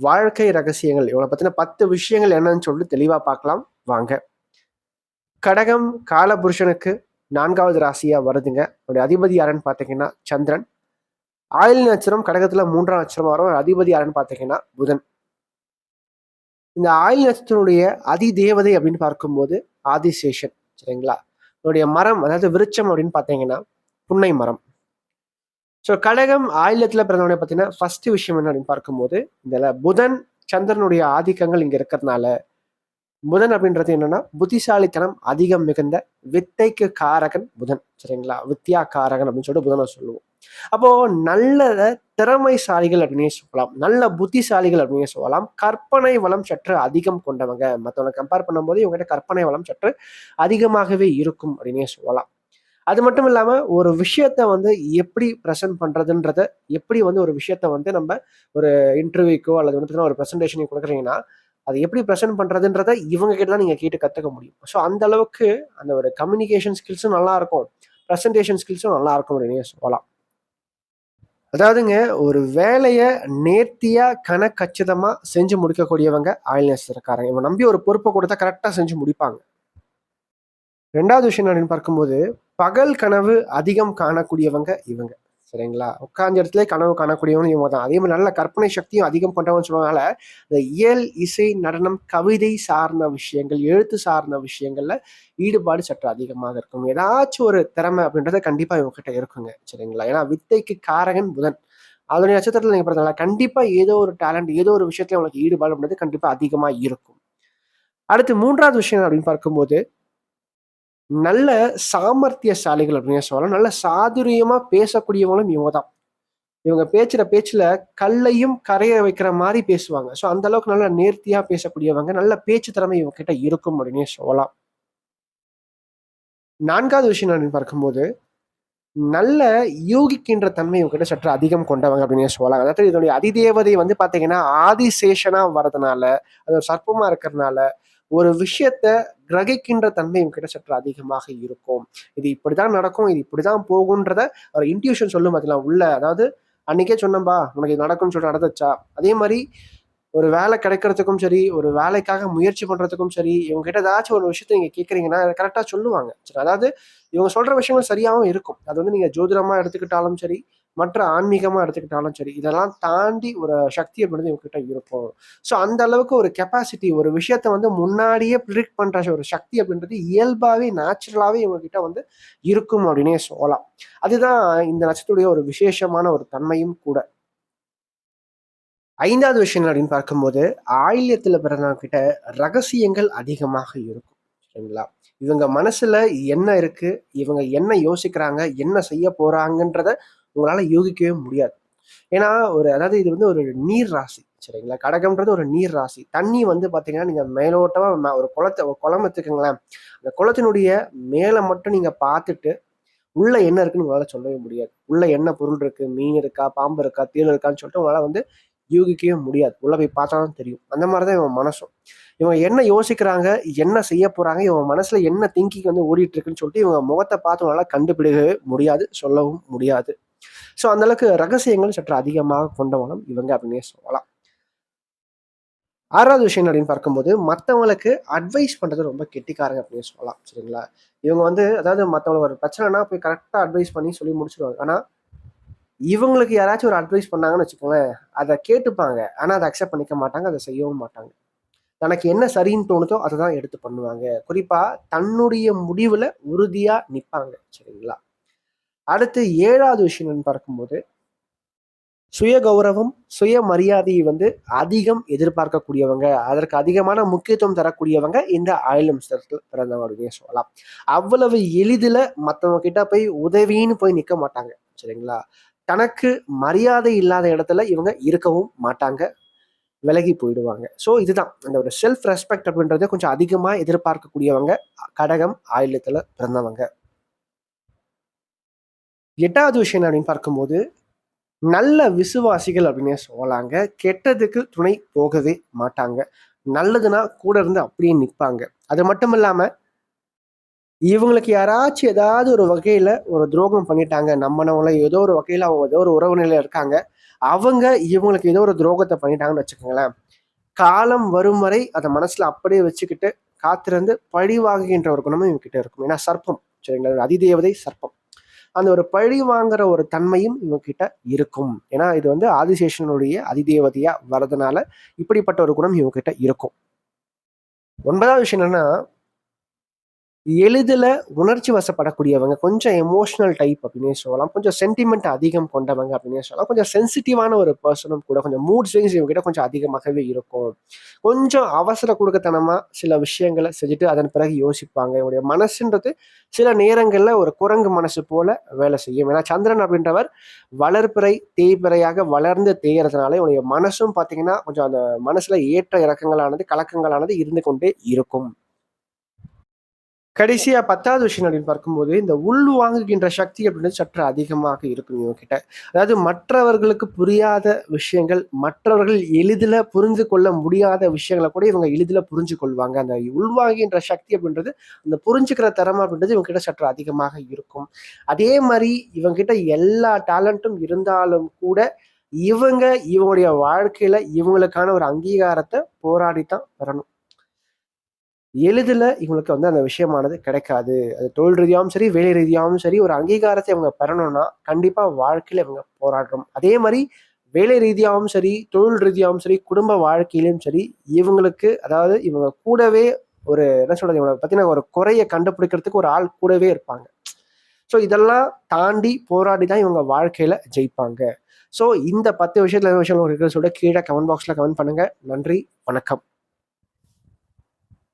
வாழ்க்கை ரகசியங்கள். இவங்களை பத்தின பத்து விஷயங்கள் என்னன்னு சொல்லிட்டு தெளிவா பார்க்கலாம். வாங்க. கடகம் காலபுருஷனுக்கு நான்காவது ராசியா வருதுங்க. அவருடைய அதிபதி யாருன்னு பார்த்தீங்கன்னா சந்திரன். ஆயில் நட்சத்திரம் கடகத்துல மூன்றாம் நட்சத்திரம் வரும். அதிபதி யாருன்னு பார்த்தீங்கன்னா புதன். இந்த ஆயுள் நட்சத்திரனுடைய அதி தேவதை அப்படின்னு பார்க்கும்போது ஆதிசேஷன். சரிங்களா? அவருடைய மரம் அதாவது விருட்சம் அப்படின்னு பார்த்தீங்கன்னா புன்னை மரம். ஸோ கடகம் ஆயிலத்தில் பிறந்தவனை பார்த்தீங்கன்னா ஃபர்ஸ்ட் விஷயம் என்ன அப்படின்னு பார்க்கும்போது இந்த புதன் சந்திரனுடைய ஆதிக்கங்கள் இங்கே இருக்கிறதுனால புதன் அப்படின்றது என்னன்னா புத்திசாலித்தனம் அதிகம் மிகுந்த வித்தைக்கு காரகன் புதன். சரிங்களா? வித்யா காரகன் அப்படின்னு சொல்லிட்டு புதனை சொல்லுவோம். அப்போ நல்ல திறமைசாலிகள் அப்படின்னே சொல்லலாம். நல்ல புத்திசாலிகள் அப்படின்னே சொல்லலாம். கற்பனை வளம் சற்று அதிகம் கொண்டவங்க. மற்றவங்களை கம்பேர் பண்ணும்போது இவங்ககிட்ட கற்பனை வளம் சற்று அதிகமாகவே இருக்கும் அப்படின்னே சொல்லலாம். அது மட்டும் இல்லாமல் ஒரு விஷயத்த வந்து எப்படி ப்ரெசென்ட் பண்ணுறதுன்றத எப்படி வந்து ஒரு விஷயத்த வந்து நம்ம ஒரு இன்டர்வியூக்கோ அல்லது வந்து ஒரு ப்ரெசன்டேஷனை கொடுக்குறீங்கன்னா அது எப்படி ப்ரெசென்ட் பண்ணுறதுன்றத இவங்க கிட்ட தான் நீங்கள் கேட்டு கற்றுக்க முடியும். ஸோ அந்த அளவுக்கு அந்த ஒரு கம்யூனிகேஷன் ஸ்கில்ஸும் நல்லா இருக்கும். ப்ரெசன்டேஷன் ஸ்கில்ஸும் நல்லா இருக்கும் அப்படின்னு சொல்லலாம். அதாவதுங்க ஒரு வேலையை நேர்த்தியாக கணக்கச்சிதமாக செஞ்சு முடிக்கக்கூடியவங்க ஆயில்னஸ் இருக்காங்க இவங்க நம்பி ஒரு பொறுப்பை கொடுத்தா கரெக்டாக செஞ்சு முடிப்பாங்க. ரெண்டாவது விஷயம் அப்படின்னு பார்க்கும்போது பகல் கனவு அதிகம் காணக்கூடியவங்க இவங்க. சரிங்களா? உட்கார்ந்த இடத்துல கனவு காணக்கூடியவங்க இவங்க தான். அதே மாதிரி நல்ல கற்பனை சக்தியும் அதிகம் கொண்டவன் சொல்லுவதனால இந்த இயல் இசை நடனம் கவிதை சார்ந்த விஷயங்கள் எழுத்து சார்ந்த விஷயங்கள்ல ஈடுபாடு சற்று அதிகமாக இருக்கும். ஏதாச்சும் ஒரு திறமை அப்படின்றத கண்டிப்பா இவங்க கிட்ட இருக்குங்க. சரிங்களா? ஏன்னா வித்தைக்கு காரகன் புதன். அதனுடைய நட்சத்திரத்தில் நீங்கள் பார்த்தீங்களா கண்டிப்பாக ஏதோ ஒரு டேலண்ட் ஏதோ ஒரு விஷயத்துல உங்களுக்கு ஈடுபாடு அப்படின்றது கண்டிப்பாக அதிகமாக இருக்கும். அடுத்து மூன்றாவது விஷயம் அப்படின்னு பார்க்கும்போது நல்ல சாமர்த்தியசாலிகள் அப்படின்னு சொல்லலாம். நல்ல சாதுரியமா பேசக்கூடியவங்களும் இவங்க தான் இவங்க பேச்சுற பேச்சுல கல்லையும் கரைய வைக்கிற மாதிரி பேசுவாங்க. ஸோ அந்த அளவுக்கு நல்லா நேர்த்தியா பேசக்கூடியவங்க நல்ல பேச்சு திறமை இவங்க கிட்ட இருக்கும் அப்படின்னே சொல்லலாம். நான்காவது விஷயம் நான் பார்க்கும்போது நல்ல யூகிக்கின்ற தன்மை இவங்க கிட்ட சற்று அதிகம் கொண்டவங்க அப்படின்னு சொல்லலாம் அதாவது இதனுடைய அதிதேவதை வந்து பார்த்தீங்கன்னா ஆதிசேஷனா வர்றதுனால அது ஒரு சர்ப்பமா இருக்கிறதுனால ஒரு விஷயத்த கிரகிக்கின்ற தன்மை இவங்க கிட்ட சற்று அதிகமாக இருக்கும். இது இப்படிதான் நடக்கும் இது இப்படிதான் போகுன்றத ஒரு இன்ட்யூஷன் சொல்லும் பார்த்தீங்களா உள்ள. அதாவது அன்னைக்கே சொன்னம்பா உனக்கு இது நடக்கும்னு சொல்லிட்டு நடந்துச்சா? அதே மாதிரி ஒரு வேலை கிடைக்கிறதுக்கும் சரி ஒரு வேலைக்காக முயற்சி பண்ணுறதுக்கும் சரி இவங்க கிட்ட ஏதாச்சும் ஒரு விஷயத்த நீங்கள் கேட்குறீங்கன்னா கரெக்டாக சொல்லுவாங்க. சரி அதாவது இவங்க சொல்கிற விஷயங்கள் சரியாகவும் இருக்கும். அது வந்து நீங்கள் ஜோதிடமாக எடுத்துக்கிட்டாலும் சரி மற்ற ஆன்மீகமாக எடுத்துக்கிட்டாலும் சரி இதெல்லாம் தாண்டி ஒரு சக்தி அப்படின்றது இவங்க கிட்ட இருக்கும். ஸோ அந்த அளவுக்கு ஒரு கெப்பாசிட்டி ஒரு விஷயத்த வந்து முன்னாடியே ப்ரிடிக்ட் பண்ணுற ஒரு சக்தி அப்படின்றது இயல்பாகவே நேச்சுரலாகவே இவங்ககிட்ட வந்து இருக்கும் அப்படின்னே சொல்லலாம். அதுதான் இந்த நட்சத்திரத்துடைய ஒரு விசேஷமான ஒரு தன்மையும் கூட. ஐந்தாவது விஷயம் அப்படின்னு பார்க்கும்போது ஆயில்யத்தில் பிறந்தவங்கிட்ட ரகசியங்கள் அதிகமாக இருக்கும் சரிங்களா? இவங்க மனசுல என்ன இருக்கு இவங்க என்ன யோசிக்கிறாங்க என்ன செய்ய போறாங்கன்றத உங்களால யூகிக்கவே முடியாது. ஏன்னா ஒரு அதாவது இது வந்து ஒரு நீர் ராசி சரிங்களா? கடகம்ன்றது ஒரு நீர் ராசி. தண்ணி வந்து பாத்தீங்கன்னா நீங்க மேலோட்டமா ஒரு குளத்தை ஒரு குளம் எடுத்துக்கோங்களேன் அந்த குளத்தினுடைய மேலே மட்டும் நீங்க பார்த்துட்டு உள்ள என்ன இருக்குன்னு உங்களால சொல்லவே முடியாது. உள்ள என்ன பொருள் இருக்கு? மீன் இருக்கா? பாம்பு இருக்கா? தேள் இருக்கான்னு சொல்லிட்டு உங்களால வந்து யூகிக்கவே முடியாது. உள்ள போய் பார்த்தா தான் தெரியும். அந்த மாதிரி தான் இவன் மனசும். இவங்க என்ன யோசிக்கிறாங்க என்ன செய்ய போறாங்க இவங்க மனசுல என்ன திங்கிங் வந்து ஓடிட்டு இருக்குன்னு சொல்லிட்டு இவங்க முகத்தை பார்த்து கண்டுபிடிக்கவே முடியாது சொல்லவும் முடியாது. ஸோ அந்த அளவுக்கு ரகசியங்கள் சற்று அதிகமாக கொண்டவனும் இவங்க அப்படின்னே சொல்லலாம். ஆறாவது விஷயம் அப்படின்னு பார்க்கும்போது மற்றவங்களுக்கு அட்வைஸ் பண்ணுறது ரொம்ப கெட்டிக்காரங்க அப்படின்னு சொல்லலாம். சரிங்களா? இவங்க வந்து அதாவது மற்றவங்களுக்கு ஒரு பிரச்சனைனா போய் கரெக்டாக அட்வைஸ் பண்ணி சொல்லி முடிச்சிடுவாங்க ஆனால் இவங்களுக்கு யாராச்சும் ஒரு அட்வைஸ் பண்ணாங்கன்னு வச்சுக்கோங்களேன் அதை கேட்டுப்பாங்க. ஆனா அதை அக்செப்ட் பண்ணிக்க மாட்டாங்க அதை செய்யவும் மாட்டாங்க. தனக்கு என்ன சரின்னு தோணுதோ அதை தான் எடுத்து பண்ணுவாங்க. குறிப்பா தன்னுடைய முடிவுல உறுதியா நிப்பாங்க. சரிங்களா? அடுத்து ஏழாவது விஷயம் என்னன்னு பார்க்கும்போது சுய கௌரவம் சுய மரியாதையை வந்து அதிகம் எதிர்பார்க்கக்கூடியவங்க அதற்கு அதிகமான முக்கியத்துவம் தரக்கூடியவங்க இந்த ஆயிலம் சிறத்தில் பிறந்தவங்க அப்படின்னு சொல்லலாம். அவ்வளவு எளிதில் மற்றவங்க கிட்ட போய் உதவின்னு போய் நிற்க மாட்டாங்க. சரிங்களா? தனக்கு மரியாதை இல்லாத இடத்துல இவங்க இருக்கவும் மாட்டாங்க விலகி போயிடுவாங்க. ஸோ இதுதான். அந்த ஒரு செல்ஃப் ரெஸ்பெக்ட் அப்படின்றத கொஞ்சம் அதிகமாக எதிர்பார்க்கக்கூடியவங்க கடகம் ஆயுளத்தில் பிறந்தவங்க. எட்டாவது விஷயம் அப்படின்னு பார்க்கும்போது நல்ல விசுவாசிகள் அப்படின்னே சொல்லலாங்க. கெட்டதுக்கு துணை போகவே மாட்டாங்க. நல்லதுன்னா கூட இருந்து அப்படியே நிற்பாங்க அது மட்டும் இல்லாமல் இவங்களுக்கு யாராச்சும் ஏதாவது ஒரு வகையில் ஒரு துரோகம் பண்ணிட்டாங்க நம்மனவங்கள ஏதோ ஒரு வகையில் அவங்க ஏதோ ஒரு உறவு நிலையில் இருக்காங்க அவங்க இவங்களுக்கு ஏதோ ஒரு துரோகத்தை பண்ணிட்டாங்கன்னு வச்சுக்கோங்களேன். காலம் வரும் வரை அதை மனசில் அப்படியே வச்சுக்கிட்டு காத்திருந்து பழி வாங்குகின்ற ஒரு குணமும் இவங்ககிட்ட இருக்கும். ஏன்னா சர்ப்பம் சரிங்களா? அதிதேவதை சர்ப்பம். அந்த ஒரு பழி வாங்குற ஒரு தன்மையும் இவங்ககிட்ட இருக்கும். ஏன்னா இது வந்து ஆதிசேஷனுடைய அதிதேவதையா வரதுனால இப்படிப்பட்ட ஒரு குணம் இவங்ககிட்ட இருக்கும். ஒன்பதாவது விஷயம் என்னன்னா எளிதில் உணர்ச்சி வசப்படக்கூடியவங்க கொஞ்சம் எமோஷனல் டைப் அப்படின்னே சொல்லலாம். கொஞ்சம் சென்டிமெண்ட் அதிகம் கொண்டவங்க அப்படின்னே சொல்லலாம். கொஞ்சம் சென்சிட்டிவான ஒரு பர்சனும் கூட கொஞ்சம் மூட் ஸ்விங்ஸ் இவங்ககிட்ட கொஞ்சம் அதிகமாகவே இருக்கும். கொஞ்சம் அவசர கொடுக்கத்தனமாக சில விஷயங்களை செஞ்சுட்டு அதன் பிறகு யோசிப்பாங்க. இவங்களுடைய மனசுன்றது சில நேரங்களில் ஒரு குரங்கு மனசு போல வேலை செய்யும். ஏன்னா சந்திரன் அப்படின்றவர் வளர்ப்பிறை தேய்பிறையாக வளர்ந்து தேயறதுனால இவனுடைய மனசும் பார்த்தீங்கன்னா கொஞ்சம் அந்த மனசில் ஏற்ற இறக்கங்களானது கலக்கங்களானது இருந்து கொண்டே இருக்கும். கடைசியா பத்தாவது விஷயம் அப்படின்னு பார்க்கும்போது இந்த உள் வாங்குகின்ற சக்தி அப்படின்றது சற்று அதிகமாக இருக்கும் இவங்க அதாவது மற்றவர்களுக்கு புரியாத விஷயங்கள் மற்றவர்கள் எளிதில் புரிந்து கொள்ள முடியாத விஷயங்களை கூட இவங்க எளிதில் புரிஞ்சு கொள்வாங்க. அந்த உள்வாங்குகின்ற சக்தி அப்படின்றது அந்த புரிஞ்சுக்கிற திறமை அப்படின்றது இவங்க கிட்ட சற்று அதிகமாக இருக்கும். அதே மாதிரி இவங்க கிட்ட எல்லா டேலண்ட்டும் இருந்தாலும் கூட இவங்க இவங்களுடைய வாழ்க்கையில இவங்களுக்கான ஒரு அங்கீகாரத்தை போராடித்தான் வரணும். எளிதில் இவங்களுக்கு வந்து அந்த விஷயமானது கிடைக்காது. அது தொழில் ரீதியாகவும் சரி வேலை ரீதியாகவும் சரி ஒரு அங்கீகாரத்தை இவங்க பெறணும்னா கண்டிப்பாக வாழ்க்கையில் இவங்க போராடுறோம் அதே மாதிரி வேலை ரீதியாகவும் சரி தொழில் ரீதியாகவும் சரி குடும்ப வாழ்க்கையிலும் சரி இவங்களுக்கு அதாவது இவங்க கூடவே ஒரு என்ன சொல்றது இவங்களை பற்றின ஒரு குறையை கண்டுபிடிக்கிறதுக்கு ஒரு ஆள் கூடவே இருப்பாங்க. ஸோ இதெல்லாம் தாண்டி போராடி தான் இவங்க வாழ்க்கையில் ஜெயிப்பாங்க. ஸோ இந்த பத்து விஷயத்துல விஷயம் இருக்கிற சொல்ல கீழே கமெண்ட் பாக்ஸில் கமெண்ட் பண்ணுங்க. நன்றி வணக்கம்.